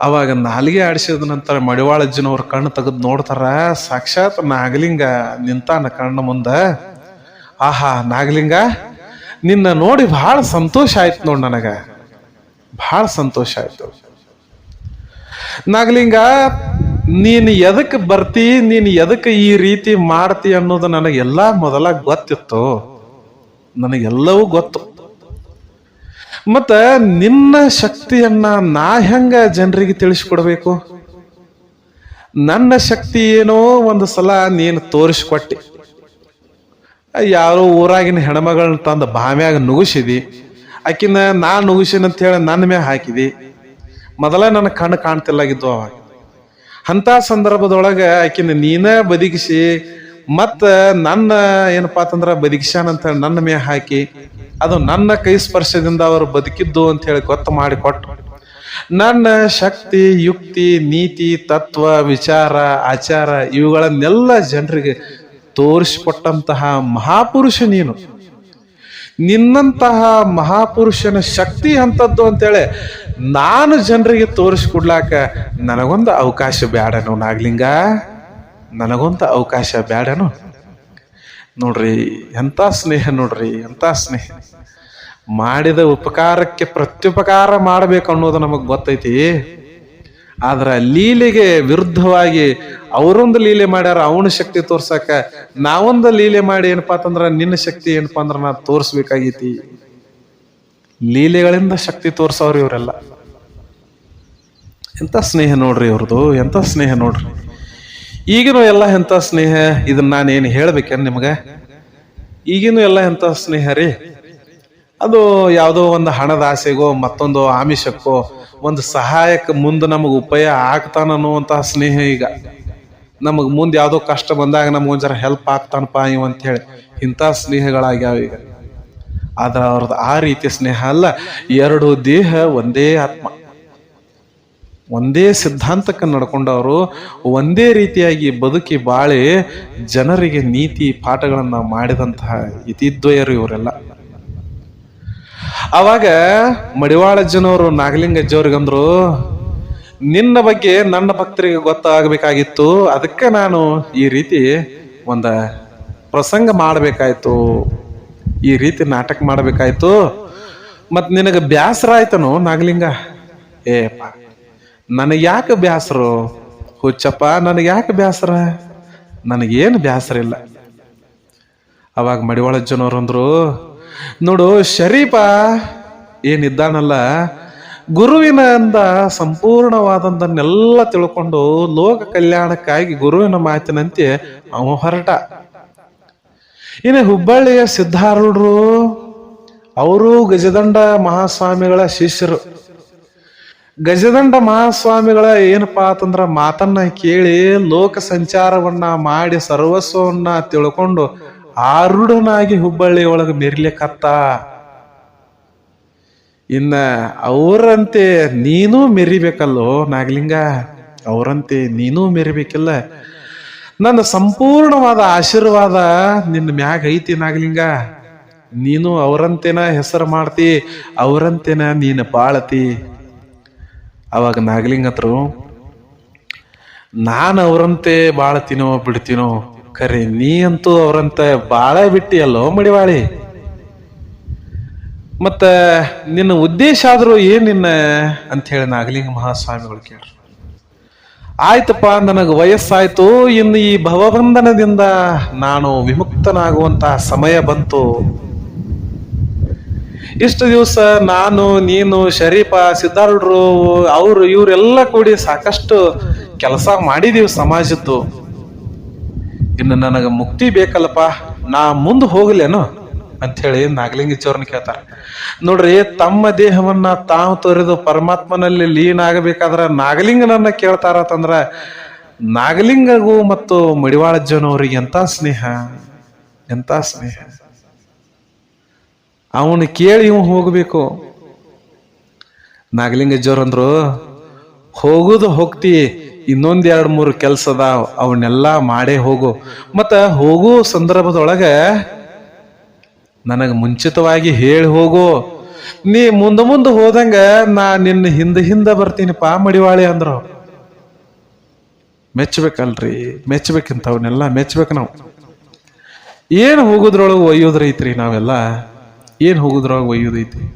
ಅವಾಗ ನಾಲಿಗೆ ಆಡಿಸಿದ ನಂತರ ಮಡಿವಾಳ ಮಡಿವಾಳಜ್ಜನವ್ರ ಕಣ್ಣು ತೆಗೆದು ನೋಡ್ತಾರ, ಸಾಕ್ಷಾತ್ ನಾಗಲಿಂಗ ನಿಂತಾನ ಕಣ್ಣ ಮುಂದ. ಆಹಾ, ನಾಗಲಿಂಗ, ನಿನ್ನ ನೋಡಿ ಬಹಳ ಸಂತೋಷ ಆಯ್ತು ನೋಡ್ ನನಗ. ಬಹಳ ಸಂತೋಷ ಆಯ್ತು. ನಾಗಲಿಂಗ, ನೀನು ಎದಕ್ಕೆ ಬರ್ತಿ, ನೀನು ಎದಕ್ಕೆ ಈ ರೀತಿ ಮಾಡ್ತಿ ಅನ್ನೋದು ನನಗೆಲ್ಲ ಮೊದಲ ಗೊತ್ತಿತ್ತು. ನನಗೆಲ್ಲವೂ ಗೊತ್ತು. ಮತ್ತ ನಿನ್ನ ಶಕ್ತಿಯನ್ನ ನಾ ಹೆಂಗ ಜನರಿಗೆ ತಿಳಿಸ್ಕೊಡ್ಬೇಕು? ನನ್ನ ಶಕ್ತಿ ಏನೋ ಒಂದು ಸಲ ನೀನು ತೋರಿಸ್ಕೊಟ್ಟಿ. ಯಾರೋ ಊರಾಗಿನ ಹೆಣ್ಮಗಳನ್ನ ತಂದು ಬಾಮ್ಯಾಗ ನುಗ್ಸಿದಿ. ಆಕಿನ ನಾ ನುಗ್ಸಿನ ಅಂತ ಹೇಳಿ ನನ್ನ ಮ್ಯಾಗ ಹಾಕಿದಿ. ಮೊದಲ ನನ್ನ ಕಣ್ಣು ಕಾಣ್ತಿಲ್ಲಾಗಿದ್ದು ಅವಾಗ. ಅಂಥ ಸಂದರ್ಭದೊಳಗೆ ಆಕಿನ ನೀನ ಬದುಕಿಸಿ ಮತ್ತ ನನ್ನ ಏನಪ್ಪಾ ಅಂತಂದ್ರ ಬದುಕಿಸ್ಯಾನ ಅಂತ ಹೇಳಿ ನನ್ನ ಮೇ ಹಾಕಿ, ಅದು ನನ್ನ ಕೈ ಸ್ಪರ್ಶದಿಂದ ಅವರು ಬದುಕಿದ್ದು ಅಂತ ಹೇಳಿ ಗೊತ್ತು ಮಾಡಿ ಕೊಟ್ಟು ನನ್ನ ಶಕ್ತಿ, ಯುಕ್ತಿ, ನೀತಿ, ತತ್ವ, ವಿಚಾರ, ಆಚಾರ ಇವುಗಳನ್ನೆಲ್ಲ ಜನರಿಗೆ ತೋರಿಸಿಕೊಟ್ಟಂತಹ ಮಹಾಪುರುಷ ನೀನು. ನಿನ್ನಂತಹ ಮಹಾಪುರುಷನ ಶಕ್ತಿ ಅಂತದ್ದು ಅಂತೇಳಿ ನಾನು ಜನರಿಗೆ ತೋರಿಸ್ಕೊಡ್ಲಾಕ ನನಗೊಂದು ಅವಕಾಶ ಬೇಡನು ನಾಗ್ಲಿಂಗ ನನಗೊಂದು ಅವಕಾಶ ಬ್ಯಾಡನು? ನೋಡ್ರಿ ಎಂತ ಸ್ನೇಹ ನೋಡ್ರಿ ಎಂತ ಸ್ನೇಹ. ಮಾಡಿದ ಉಪಕಾರಕ್ಕೆ ಪ್ರತ್ಯುಪಕಾರ ಮಾಡಬೇಕು ಅನ್ನೋದು ನಮಗೆ ಗೊತ್ತೈತಿ. ಆದ್ರ ಲೀಲೆಗೆ ವಿರುದ್ಧವಾಗಿ ಅವರೊಂದು ಲೀಲೆ ಮಾಡ್ಯಾರ, ಅವನ ಶಕ್ತಿ ತೋರ್ಸಕ ನಾವೊಂದು ಲೀಲೆ ಮಾಡಿ ಏನಪ್ಪಾ ಅಂತಂದ್ರ ನಿನ್ನ ಶಕ್ತಿ ಏನಪ್ಪಾ ಅಂದ್ರ ನಾ ತೋರಿಸ್ಬೇಕಾಗೈತಿ. ಲೀಲೆಗಳಿಂದ ಶಕ್ತಿ ತೋರ್ಸವ್ರಿ ಇವರೆಲ್ಲ. ಎಂತ ಸ್ನೇಹ ನೋಡ್ರಿ ಇವ್ರದು ಎಂತ ಸ್ನೇಹ ನೋಡ್ರಿ? ಈಗಿನ ಎಲ್ಲ ಎಂತ ಸ್ನೇಹ? ಇದನ್ನ ನಾನೇನು ಹೇಳ್ಬೇಕೇನ್ ನಿಮಗೆ? ಈಗಿನ ಎಲ್ಲ ಎಂತ ಸ್ನೇಹ ರೀ? ಅದು ಯಾವುದೋ ಒಂದು ಹಣದ ಆಸೆಗೋ, ಮತ್ತೊಂದು ಆಮಿಷಕ್ಕೋ, ಒಂದು ಸಹಾಯಕ್ಕೆ ಮುಂದೆ ನಮಗೆ ಉಪಾಯ ಆಗ್ತಾನ ಅನ್ನುವಂತಹ ಸ್ನೇಹ ಈಗ. ನಮಗೆ ಮುಂದೆ ಯಾವುದೋ ಕಷ್ಟ ಬಂದಾಗ ನಮ್ಗೆ ಒಂಥರ ಹೆಲ್ಪ್ ಆಗ್ತಾನಪ್ಪ ಇವ ಅಂತ ಹೇಳಿ ಇಂಥ ಸ್ನೇಹಗಳಾಗ್ಯಾವ ಈಗ. ಆದ್ರೆ ಅವ್ರದ್ದು ಆ ರೀತಿ ಸ್ನೇಹ ಅಲ್ಲ. ಎರಡು ದೇಹ, ಒಂದೇ ಆತ್ಮ. ಒಂದೇ ಸಿದ್ಧಾಂತಕ್ಕೆ ನಡ್ಕೊಂಡವರು ಒಂದೇ ರೀತಿಯಾಗಿ ಬದುಕಿ ಬಾಳಿ ಜನರಿಗೆ ನೀತಿ ಪಾಠಗಳನ್ನು ಮಾಡಿದಂತಹ ಇತಿದ್ವಯರು ಇವರೆಲ್ಲ. ಅವಾಗ ಮಡಿವಾಳಜ್ಜನವರು, ನಾಗಲಿಂಗಜ್ಜವ್ರಿಗಂದ್ರು, ನಿನ್ನ ಬಗ್ಗೆ ನನ್ನ ಭಕ್ತರಿಗೆ ಗೊತ್ತಾಗಬೇಕಾಗಿತ್ತು, ಅದಕ್ಕೆ ನಾನು ಈ ರೀತಿ ಒಂದು ಪ್ರಸಂಗ ಮಾಡಬೇಕಾಯ್ತು, ಈ ರೀತಿ ನಾಟಕ ಮಾಡಬೇಕಾಯ್ತು. ಮತ್ತು ನಿನಗೆ ಬ್ಯಾಸರ ಆಯ್ತನು ನಾಗಲಿಂಗ? ಏಪ್ಪ ನನಗೆ ಯಾಕೆ ಬ್ಯಾಸರು? ಹುಚ್ಚಪ್ಪ, ನನಗೆ ಯಾಕೆ ಬ್ಯಾಸರ? ನನಗೇನು ಬ್ಯಾಸರ ಇಲ್ಲ. ಅವಾಗ ಮಡಿವಾಳಜ್ಜನವ್ರು ಅಂದ್ರು ನೋಡು ಶರೀಫ ಏನಿದ್ದಾನಲ್ಲ ಗುರುವಿನಿಂದ ಸಂಪೂರ್ಣವಾದಂದನ್ನೆಲ್ಲ ತಿಳ್ಕೊಂಡು ಲೋಕ ಕಲ್ಯಾಣಕ್ಕಾಗಿ ಗುರುವಿನ ಮಾತಿನಂತೆ ಅವ ಹೊರಟ. ಇನ್ನು ಹುಬ್ಬಳ್ಳಿಯ ಸಿದ್ಧಾರೂಢರು, ಅವರು ಗಜದಂಡ ಮಹಾಸ್ವಾಮಿಗಳ ಶಿಷ್ಯರು. ಗಜದಂಡ ಮಹಾಸ್ವಾಮಿಗಳ ಏನಪ್ಪಾ ಅಂತಂದ್ರ ಮಾತನ್ನ ಕೇಳಿ ಲೋಕ ಸಂಚಾರವನ್ನ ಮಾಡಿ ಸರ್ವಸ್ವವನ್ನ ತಿಳ್ಕೊಂಡು ಆರುಢನಾಗಿ ಹುಬ್ಬಳ್ಳಿ ಒಳಗೆ ಮೆರಿಲಿಕ್ಕತ್ತ ಇನ್ನ ಅವರಂತೆ ನೀನು ಮೆರಿಬೇಕಲ್ಲೋ ನಾಗಲಿಂಗ? ಅವರಂತೆ ನೀನೂ ಮೆರಿಬೇಕಿಲ್ಲ. ನನ್ನ ಸಂಪೂರ್ಣವಾದ ಆಶೀರ್ವಾದ ನಿನ್ನ ಮ್ಯಾಗ ಐತಿ ನಾಗಲಿಂಗ. ನೀನು ಅವರಂತೆನ ಹೆಸರು ಮಾಡ್ತಿ, ಅವರಂತೆನ ನೀನು ಬಾಳತಿ. ಅವಾಗ ನಾಗಲಿಂಗತ್ರು ನಾನು ಅವರಂತೆ ಬಾಳ್ತೀನೋ ಬಿಡ್ತೀನೋ, ಖರೆ ನೀ ಅಂತೂ ಅವರಂತೆ ಬಾಳ ಬಿಟ್ಟಿಯಲ್ಲೋ ಮಡಿವಾಳಿ? ಮತ್ತ ನಿನ್ನ ಉದ್ದೇಶ ಆದರೂ ಏನ್ ನಿನ್ನ? ಅಂತ ಹೇಳಿ ನಾಗಲಿಂಗ ಮಹಾಸ್ವಾಮಿಗಳು ಕೇಳ್ರು. ಆಯ್ತಪ್ಪ, ನನಗೆ ವಯಸ್ಸಾಯ್ತು, ಇನ್ನು ಈ ಭವಬಂಧನದಿಂದ ನಾನು ವಿಮುಕ್ತನಾಗುವಂತಹ ಸಮಯ ಬಂತು. ಇಷ್ಟು ದಿವಸ ನಾನು, ನೀನು, ಶರೀಫ, ಸಿದ್ಧಾರೂಢರು, ಅವರು, ಇವರೆಲ್ಲ ಕೂಡಿ ಸಾಕಷ್ಟು ಕೆಲಸ ಮಾಡಿದೀವಿ ಸಮಾಜದ್ದು. ಇನ್ನು ನನಗೆ ಮುಕ್ತಿ ಬೇಕಲ್ಲಪ್ಪ, ನಾ ಮುಂದೆ ಹೋಗ್ಲೇನು? ಅಂತ ಹೇಳಿ ನಾಗಲಿಂಗಿಚವ್ರನ್ನ ಕೇಳ್ತಾರೆ. ನೋಡ್ರಿ, ತಮ್ಮ ದೇಹವನ್ನ ತಾವು ತೊರೆದು ಪರಮಾತ್ಮನಲ್ಲಿ ಲೀನ ಆಗಬೇಕಾದ್ರ ನಾಗಲಿಂಗನನ್ನ ಕೇಳ್ತಾರತಂದ್ರ ನಾಗಲಿಂಗಗೂ ಮತ್ತು ಮಡಿವಾಳಜ್ಜನವ್ರಿಗೆ ಎಂತ ಸ್ನೇಹ? ಎಂತ ಸ್ನೇಹ? ಅವನು ಕೇಳಿ ಇವ್ ಹೋಗ್ಬೇಕು. ನಾಗಲಿಂಗಜ್ಜವ್ರಂದ್ರು ಹೋಗುದು ಹೋಗ್ತಿ, ಇನ್ನೊಂದ್ ಎರಡ್ ಮೂರು ಕೆಲ್ಸ ಅದಾವ ಅವನ್ನೆಲ್ಲ ಮಾಡೇ ಹೋಗು. ಮತ್ತ ಹೋಗೋ ಸಂದರ್ಭದೊಳಗ ನನಗ ಮುಂಚಿತವಾಗಿ ಹೇಳಿ ಹೋಗು. ನೀ ಮುಂದ ಮುಂದೆ ಹೋದಂಗ ನಾ ನಿನ್ನ ಹಿಂದ ಬರ್ತೀನಿ ಪಾ ಮಡಿವಾಳಿ ಅಂದ್ರು. ಮೆಚ್ಚಬೇಕಲ್ರಿ ಮೆಚ್ಚಬೇಕಂತ ಅವನ್ನೆಲ್ಲ ಮೆಚ್ಚಬೇಕು ನಾವು. ಏನು ಹೋಗುದ್ರೊಳಗೆ ಒಯ್ಯೋದ್ರೈತ್ರಿ ನಾವೆಲ್ಲ? ಏನು ಹೋಗುದ್ರಾಗ ಒಯ್ಯೋದೈತಿ.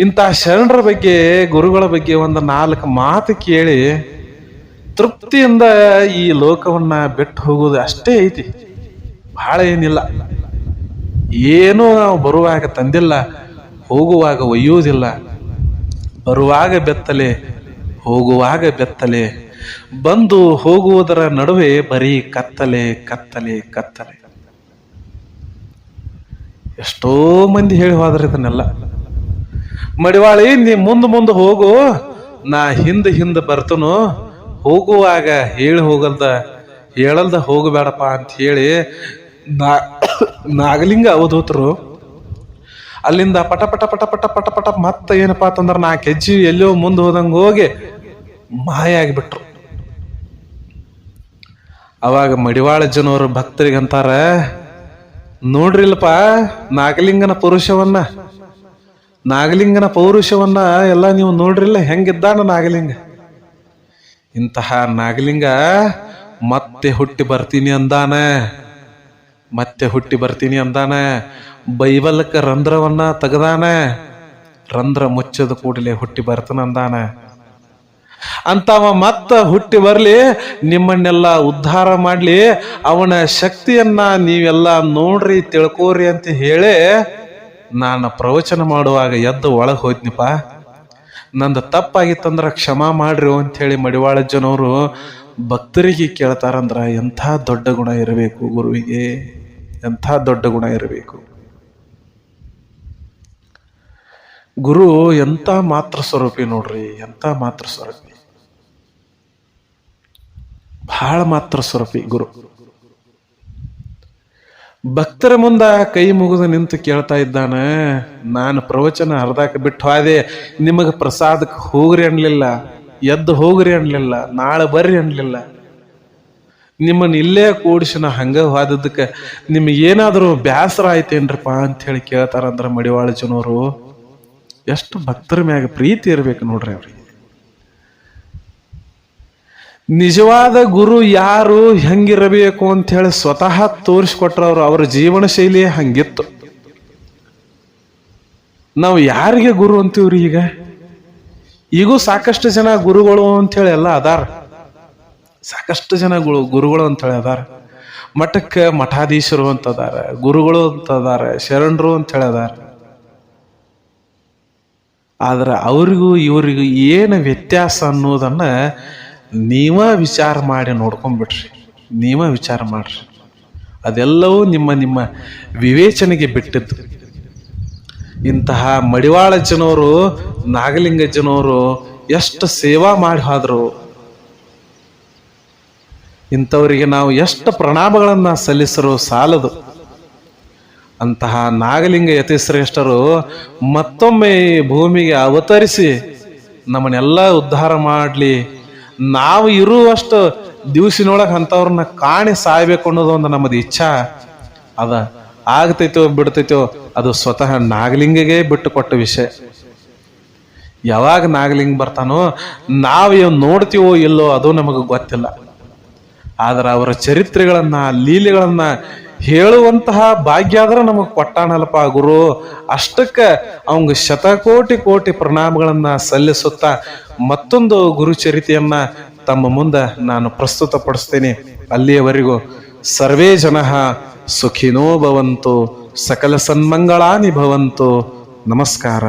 ಇಂಥ ಶರಣರ ಬಗ್ಗೆ, ಗುರುಗಳ ಬಗ್ಗೆ ಒಂದು ನಾಲ್ಕು ಮಾತು ಕೇಳಿ ತೃಪ್ತಿಯಿಂದ ಈ ಲೋಕವನ್ನ ಬಿಟ್ಟು ಹೋಗೋದು ಅಷ್ಟೇ ಐತಿ. ಬಹಳ ಏನಿಲ್ಲ. ಏನೂ ನಾವು ಬರುವಾಗ ತಂದಿಲ್ಲ, ಹೋಗುವಾಗ ಒಯ್ಯುವುದಿಲ್ಲ. ಬರುವಾಗ ಬೆತ್ತಲೆ, ಹೋಗುವಾಗ ಬೆತ್ತಲೆ. ಬಂದು ಹೋಗುವುದರ ನಡುವೆ ಬರೀ ಕತ್ತಲೆ ಕತ್ತಲೆ ಕತ್ತಲೆ. ಎಷ್ಟೋ ಮಂದಿ ಹೇಳಿ ಹೋದ್ರಿ ಇದನ್ನೆಲ್ಲ. ಮಡಿವಾಳಿ, ನೀ ಮುಂದೆ ಮುಂದೆ ಹೋಗು, ನಾ ಹಿಂದೆ ಹಿಂದೆ ಬರ್ತನು, ಹೋಗುವಾಗ ಹೇಳಿ ಹೋಗಲ್ದ, ಹೇಳಲ್ದ ಹೋಗಬೇಡಪ್ಪ ಅಂತ ಹೇಳಿ ನಾ *coughs* ನಾಗಲಿಂಗ ಅವಧೂತರು, ಅಲ್ಲಿಂದ ಪಟ ಪಟ ಪಟ ಪಟ ಪಟ ಪಟ ಮತ್ತೆ ಏನಪ್ಪಾ ಅಂತಂದ್ರೆ ನಾ ಹೆಜ್ಜೆ ಎಲ್ಲೋ ಮುಂದೆ ಹೋದಂಗೆ ಹೋಗಿ ಮಾಯ ಆಗಿಬಿಟ್ರು. ಅವಾಗ ಮಡಿವಾಳ ಜನವರು ಭಕ್ತರಿಗೆ ನೋಡ್ರಿಲ್ಲಪ್ಪ, ನಾಗಲಿಂಗನ ಪೌರುಷವನ್ನ. ನಾಗಲಿಂಗನ ಪೌರುಷವನ್ನ ಎಲ್ಲ ನೀವು ನೋಡ್ರಿಲ್ಲ, ಹೆಂಗಿದ್ದಾನ ನಾಗಲಿಂಗ? ಇಂತಹ ನಾಗಲಿಂಗ, ಮತ್ತೆ ಹುಟ್ಟಿ ಬರ್ತೀನಿ ಅಂದಾನ. ಮತ್ತೆ ಹುಟ್ಟಿ ಬರ್ತೀನಿ ಅಂದಾನ. ಬೈಬಲ್ಕ ರಂಧ್ರವನ್ನ ತೆಗದಾನ. ರಂಧ್ರ ಮುಚ್ಚದ ಕೂಡಲೇ ಹುಟ್ಟಿ ಬರ್ತಾನ ಅಂದಾನ ಅಂತವ ಮತ್ತ ಹುಟ್ಟಿ ಬರಲಿ, ನಿಮ್ಮನ್ನೆಲ್ಲ ಉದ್ಧಾರ ಮಾಡಲಿ, ಅವನ ಶಕ್ತಿಯನ್ನ ನೀವೆಲ್ಲ ನೋಡ್ರಿ, ತಿಳ್ಕೋರಿ ಅಂತ ಹೇಳಿ ನಾನು ಪ್ರವಚನ ಮಾಡುವಾಗ ಎದ್ದು ಒಳಗೆ ಹೋದ್ನಿಪ್ಪ. ನಂದು ತಪ್ಪಾಗಿತ್ತಂದ್ರೆ ಕ್ಷಮಾ ಮಾಡ್ರಿ ಅಂತ ಹೇಳಿ ಮಡಿವಾಳಜ್ಜನವರು ಭಕ್ತರಿಗೆ ಕೇಳ್ತಾರಂದ್ರ ಎಂಥ ದೊಡ್ಡ ಗುಣ ಇರಬೇಕು ಗುರುವಿಗೆ, ಎಂಥ ದೊಡ್ಡ ಗುಣ ಇರಬೇಕು. ಗುರು ಎಂಥ ಮಾತೃ ಸ್ವರೂಪಿ ನೋಡ್ರಿ ಎಂಥ ಮಾತೃ ಸ್ವರೂಪಿ? ಬಹಳ ಮಾತೃ ಸ್ವರೂಪಿ ಗುರು. ಭಕ್ತರ ಮುಂದ ಕೈ ಮುಗಿದು ನಿಂತು ಕೇಳ್ತಾ ಇದ್ದಾನೆ, ನಾನು ಪ್ರವಚನ ಅರ್ಧಕ್ಕೆ ಬಿಟ್ಟು ಹೋದೆ, ನಿಮಗೆ ಪ್ರಸಾದಕ್ಕೆ ಹೋಗ್ರಿ ಅನ್ಲಿಲ್ಲ, ಎದ್ದು ಹೋಗ್ರಿ ಅನ್ಲಿಲ್ಲ, ನಾಳೆ ಬರ್ರಿ ಅನ್ಲಿಲ್ಲ. ನಿಮ್ಮನ್ನ ಇಲ್ಲೇ ಕೂಡಿಸಿ ನಾ ಹಂಗ ಹೋದದಕ್ಕೆ ನಿಮಗೆ ಏನಾದರೂ ಬೇಸರ ಆಯ್ತೇನ್ರಪ್ಪ ಅಂತ ಹೇಳಿ ಕೇಳ್ತಾರಂದ್ರ ಮಡಿವಾಳ ಜನರು. ಎಷ್ಟು ಭಕ್ತರ ಮ್ಯಾಗ ಪ್ರೀತಿ ಇರಬೇಕು ನೋಡ್ರಿ ಅವ್ರಿಗೆ. ನಿಜವಾದ ಗುರು ಯಾರು ಹೆಂಗಿರಬೇಕು ಅಂತ ಹೇಳಿ ಸ್ವತಃ ತೋರಿಸ್ಕೊಟ್ರವ್ರು ಅವ್ರ ಜೀವನ ಶೈಲಿಯೇ ಹಂಗಿತ್ತು. ನಾವು ಯಾರಿಗೆ ಗುರು ಅಂತೀವ್ರಿ ಈಗ? ಈಗೂ ಸಾಕಷ್ಟು ಜನ ಗುರುಗಳು ಅಂತ ಹೇಳಿ ಎಲ್ಲ ಅದಾರ. ಸಾಕಷ್ಟು ಜನ ಗುರು, ಗುರುಗಳು ಅಂತ ಹೇಳಿ ಅದಾರ. ಮಠಕ್ಕೆ ಮಠಾಧೀಶರು ಅಂತ ಅದಾರ, ಗುರುಗಳು ಅಂತ ಅದಾರ, ಶರಣರು ಅಂತ ಹೇಳಿ ಅದಾರ. ಆದ್ರೆ ಅವರಿಗೂ ಇವರಿಗೂ ಏನು ವ್ಯತ್ಯಾಸ ಅನ್ನೋದನ್ನು ನೀವ ವಿಚಾರ ಮಾಡಿ ನೋಡ್ಕೊಂಬಿಡ್ರಿ. ನೀವ ವಿಚಾರ ಮಾಡ್ರಿ. ಅದೆಲ್ಲವೂ ನಿಮ್ಮ ನಿಮ್ಮ ವಿವೇಚನೆಗೆ ಬಿಟ್ಟಿದ್ದು. ಇಂತಹ ಮಡಿವಾಳ ಜನವರು ನಾಗಲಿಂಗ ಜನವರು ಎಷ್ಟು ಸೇವಾ ಮಾಡಿ ಹೋದರು. ಇಂಥವರಿಗೆ ನಾವು ಎಷ್ಟು ಪ್ರಣಾಮಗಳನ್ನು ಸಲ್ಲಿಸರು ಸಾಲದು. ಅಂತಹ ನಾಗಲಿಂಗ ಯತಿಶ್ರೇಷ್ಠರು ಮತ್ತೊಮ್ಮೆ ಈ ಭೂಮಿಗೆ ಅವತರಿಸಿ ನಮ್ಮನ್ನೆಲ್ಲ ಉದ್ಧಾರ ಮಾಡಲಿ. ನಾವು ಇರುವಷ್ಟು ದಿವಸಿನೊಳಗೆ ಅಂಥವ್ರನ್ನ ಕಾಣಿ ಸಾಯ್ಬೇಕು ಅನ್ನೋದು ಒಂದು ನಮ್ಮದು ಇಚ್ಛಾ. ಅದ ಆಗ್ತೈತೋ ಬಿಡ್ತೈತೋ ಅದು ಸ್ವತಃ ನಾಗಲಿಂಗಗೆ ಬಿಟ್ಟು ಕೊಟ್ಟ ವಿಷಯ. ಯಾವಾಗ ನಾಗಲಿಂಗ ಬರ್ತಾನೋ ನಾವು ನೋಡ್ತೀವೋ ಇಲ್ಲೋ ಅದು ನಮಗೆ ಗೊತ್ತಿಲ್ಲ. ಆದ್ರೆ ಅವರ ಚರಿತ್ರೆಗಳನ್ನು, ಲೀಲೆಗಳನ್ನ ಹೇಳುವಂತಹ ಭಾಗ್ಯ ಆದ್ರೆ ನಮಗೆ ಕೊಟ್ಟಾನಲ್ಪ ಗುರು. ಅಷ್ಟಕ್ಕೆ ಅವಂಗ ಶತಕೋಟಿ ಕೋಟಿ ಪ್ರಣಾಮಗಳನ್ನ ಸಲ್ಲಿಸುತ್ತಾ ಮತ್ತೊಂದು ಗುರುಚರಿತೆಯನ್ನ ತಮ್ಮ ಮುಂದೆ ನಾನು ಪ್ರಸ್ತುತಪಡಿಸ್ತೇನೆ. ಅಲ್ಲಿಯವರೆಗೂ ಸರ್ವೇ ಜನ ಸುಖಿನೋ ಭವಂತು, ಸಕಲ ಸನ್ಮಂಗಳಾನಿ ಭವಂತು. ನಮಸ್ಕಾರ.